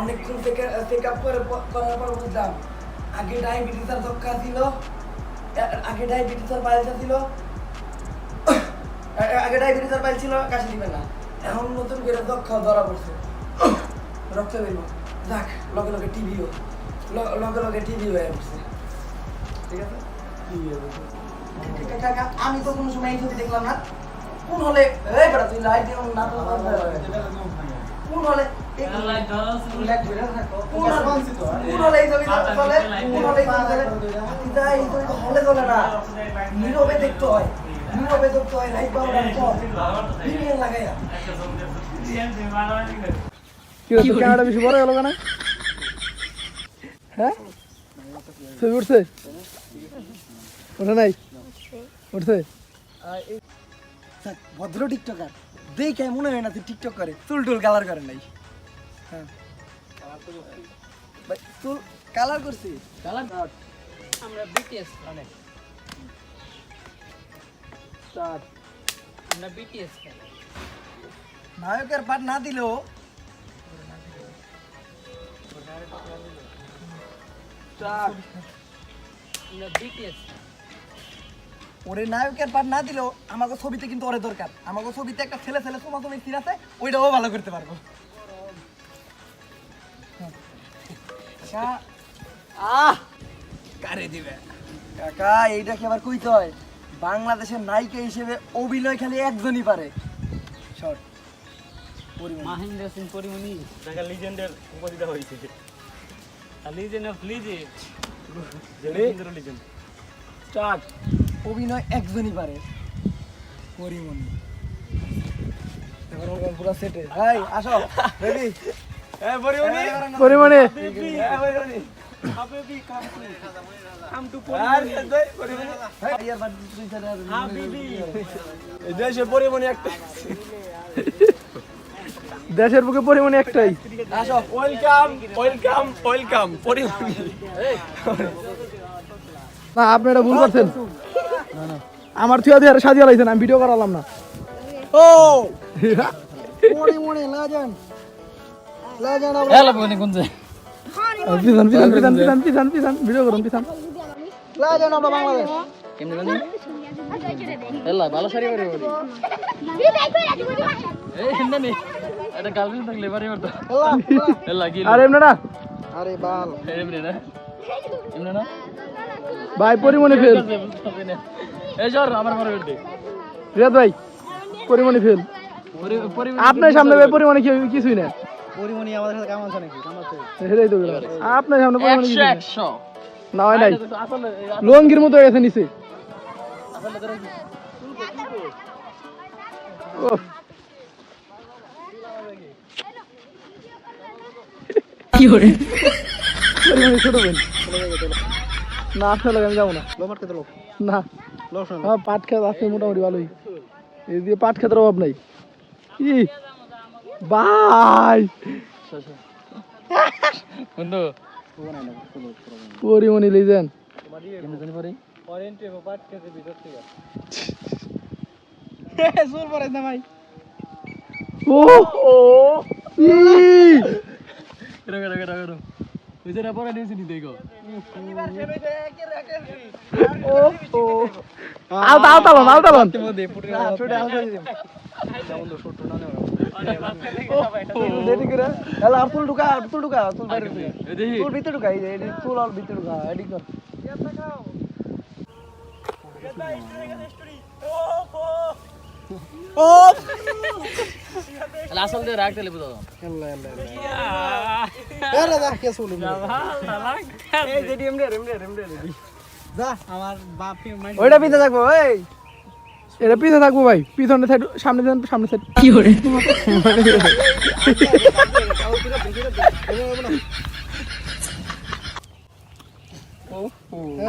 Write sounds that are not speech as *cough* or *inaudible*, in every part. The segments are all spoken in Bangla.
অনেকক্ষণ চেক আপ করে করার পর বুঝলাম আগে ডায়াবেটিসের ধক্কা ছিল আগে ডায়াবেটিসের পাইলটা ছিল *coughs* আগে ডায়াবেটিসের পাইল ছিল কাশি দিবে না। এখন নতুন করে দক্ষা ধরা পড়ছে। *coughs* রক্ত বেরো যাক লগে লগে টিভিও লগে লগে টিভি হয়ে উঠছে ঠিক আছে? আমি তো কোনো সময় ছবি দেখলাম না। কোন হলে এই বেটা তুই লাইট দিয়ে না। কোন হলে হলে হলে হলে হলে না নীরবে দেখতে হয় নীরবে দেখতে হয় লাইট পাওয়া দিনে লাগাইয়া কি হচ্ছে বেশি বড় গেল কেন? হ্যাঁ? ছবি উঠছে? ওঠে নাই? উঠছে? ভদ্র টিকটকার। দেখে মনে হয় না তুই টিকটক করে। চুল টুল কালার করে নাই। হ্যাঁ। ভাই, চুল কালার করছি। কালার আমরা বিটিএস অনেক। আমরা বিটিএস নায়কের পাট না দিলেও ওরে নায়কের পাট না দিলেও আমাকে ছবিতে কিন্তু ওরে দরকার। আমাকে ছবিতে একটা ছেলে ছেলে তোমার তুমি সিন আছে ওইটাও ভালো করতে পারব। আহ! কারে দিবে? কাকা এইটা কি আবার কইতে হয় বাংলাদেশের নায়িকা হিসেবে অভিনয় খালি একজনই পারে। শর্ট মাহেন্দ্র সিং পরিমণি। ঢাকা লিজেন্ডের উপাধি দেওয়া হয়েছে লিজেন্ড অফ লিজেন্ড লিজেন্ডের লিজেন্ড স্টার্ট অভিনয় একজনই পারে। পরিমণি। এবার ওর পুরো সেটে হাই আসো রেডি পরিমণি? দেশের বুকে পরিমাণে একটাই। Welcome welcome welcome Porimoni. না আপনি এটা ভুল করছেন। আমার থুয়া দিয়ে সাজিয়ে লাইছেন আমি ভিডিও করালাম না। ও! মনে মনে লাজান লাজান বনি কোন যে? পিছন পিছন পিছন পিছন পিছন পিছন ভিডিও করুন পিছন লাজান আমরা বাংলাদেশ কেমনে জানি হ্যালো ভালো সারি পারি বলি। এই হিন্দা নি এটা গার্লফ্রেন্ড থাকলে পারি মারতো। হ্যালো কি আর এমনি না। আরে বাল। এমনি না। এমনি না? ভাই পরিমণি ফেল। এই জর আমার মারা বেটি রিয়াদ ভাই পরিমণি ফেল। আপনার সামনে ভাই পরিমাণে কিছুই না। পরিমণি আমাদের সাথে নাকি? সেটাই তো আপনার সামনে পরিমাণে না। হয় নাই। আসলে লঙ্গির মতো হয়ে গেছে নিচে। ওহ। পরিমাণে ছোট বোন। না আসলে আমি যাব না। লোমার খেতে লোক না। হ্যাঁ পাট খেত আছে মোটামুটি ভালোই। এই দিয়ে পাট খেতের অভাব নাই। কি ভাই। বন্ধু। পরিমণি লিজেন ও ও ই কেন কেন কেন কেন ওই যে পরে নিয়েছি নি দেখো ও ও আলতা আলতালন ছোটে আলতা দিম ও লেবু দাও আল্লাহ আল্লাহ এ রাজা কে শুনু এই যে ডিম রে রেম রে রেম রে যা আমার বাপ ওইটা পিতে থাকব এই। এটা পিছনে থাকব ভাই পিছনে সাইড সামনে যান সামনে সাইড কি করে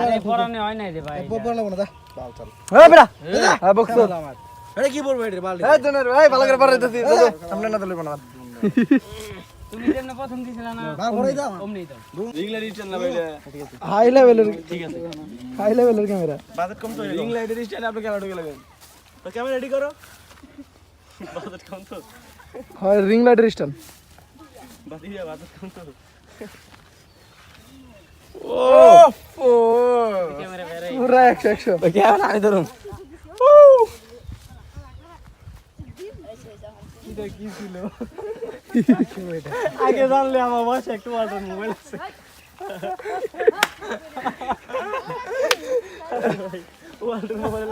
আরে পরানে হয় নাই রে ভাই। বললাম না যা। চল চল। এই বেটা হ্যাঁ বক্স আরে কি বলব এটা বাল এই জনের ভাই ভালো করে পারাইতেছি সামনে না দিলে বানা তুমি যেন প্রথম দিছিলা না না ভরাই দাও অমনি দাও। ইংল্যান্ড রিটার্ন না ভাইলে হাই লেভেলের ঠিক আছে। হাই লেভেলের ক্যামেরা বাজেট কম তো ইংল্যান্ড রিটার্ন আপনি কেন ঢুকে লাগবেন। তো ক্যামেরা রেডি করো। বাজেট কম তো। হয় রিং লাইটের স্ট্যান্ড বাদিয়া বাদত কোন তো। ও ও। পুরা একশো একশো। আমি ধরুন আগে জানলে আমার বয়স একটু ওয়াটার মোবাইল আছে। ওয়াটার মোবাইল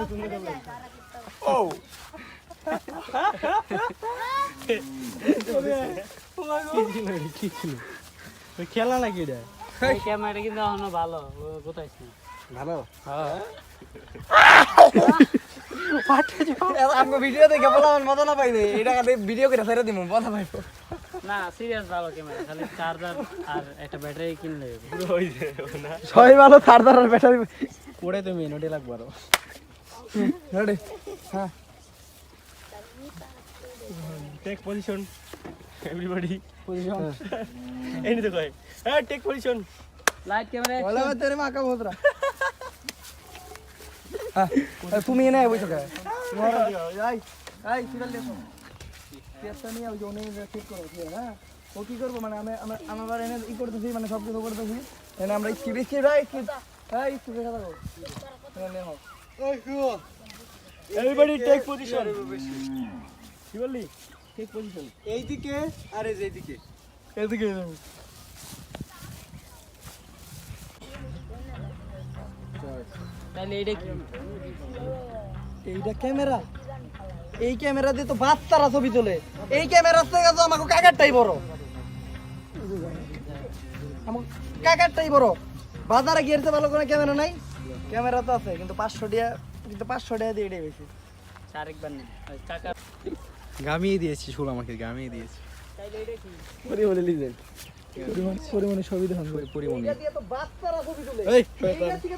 কি ছিল ওই খেলা নাকি এটা? ক্যামেরা কিন্তু এখনও ভালো। কোথায় ভালো? আমাকে ভিডিও দেখে বলা আমার মজা না পাইনি এটা খালি ভিডিও করে ছেড়ে দিব মজা পাইবো। না সিরিয়াস ভালো ক্যামেরা খালি চার্জার আর একটা ব্যাটারি কিনলে পুরো হয়ে যায় না। সবাই ভালো তার দ্বারা ব্যাটারি পড়ে তুমি নোটে লাগবো আরও। রেডি হ্যাঁ। টেক পজিশন এভরিবডি পজিশন এই নিতে কয় হ্যাঁ টেক পজিশন লাইট ক্যামেরা বলে তেরে মাকা হ্যাঁ তুমি এনে বসে কে এই দেখো পেছনে নিয়ে ওই ঠিক করো হ্যাঁ ও কি করব মানে আমি আমি আমার এনে ই করতেছি মানে সব কিছু করতেছি এনে আমরা স্কিপ স্কিপ ভাই স্কিপ হ্যাঁ স্কিপ দেখা থাকো এভরিবডি টেক পজিশন কি বললি টেক পজিশন এইদিকে আর এই যে এইদিকে এদিকে তাহলে এটা কি? এইটা ক্যামেরা। এই ক্যামেরা দিয়ে তো বাচ্চারা ছবি তোলে। এই ক্যামেরা থেকে তো আমাকে কাকারটাই বড়। আমাকে কাকারটাই বড়। বাজারে গিয়েছে ভালো করে ক্যামেরা নাই। ক্যামেরা তো আছে কিন্তু পাঁচশো টাকা কিন্তু পাঁচশো টাকা দিয়ে এটাই বেশি। নেই। গামিয়ে দিয়েছি শুল আমাকে গামিয়ে দিয়েছি। তাইলে এটা কি? পরিমণি লিজেন্ড পরিমাণে ছবি দেখান। পরিমণি। এটা দিয়ে তো বাচ্চারা ছবি তোলে। এই এইটা থেকে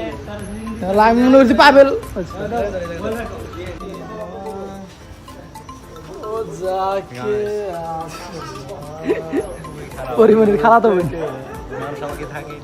তাহলে আমি মনে করছি পাবেল। পরিমণির খালা তো থাকে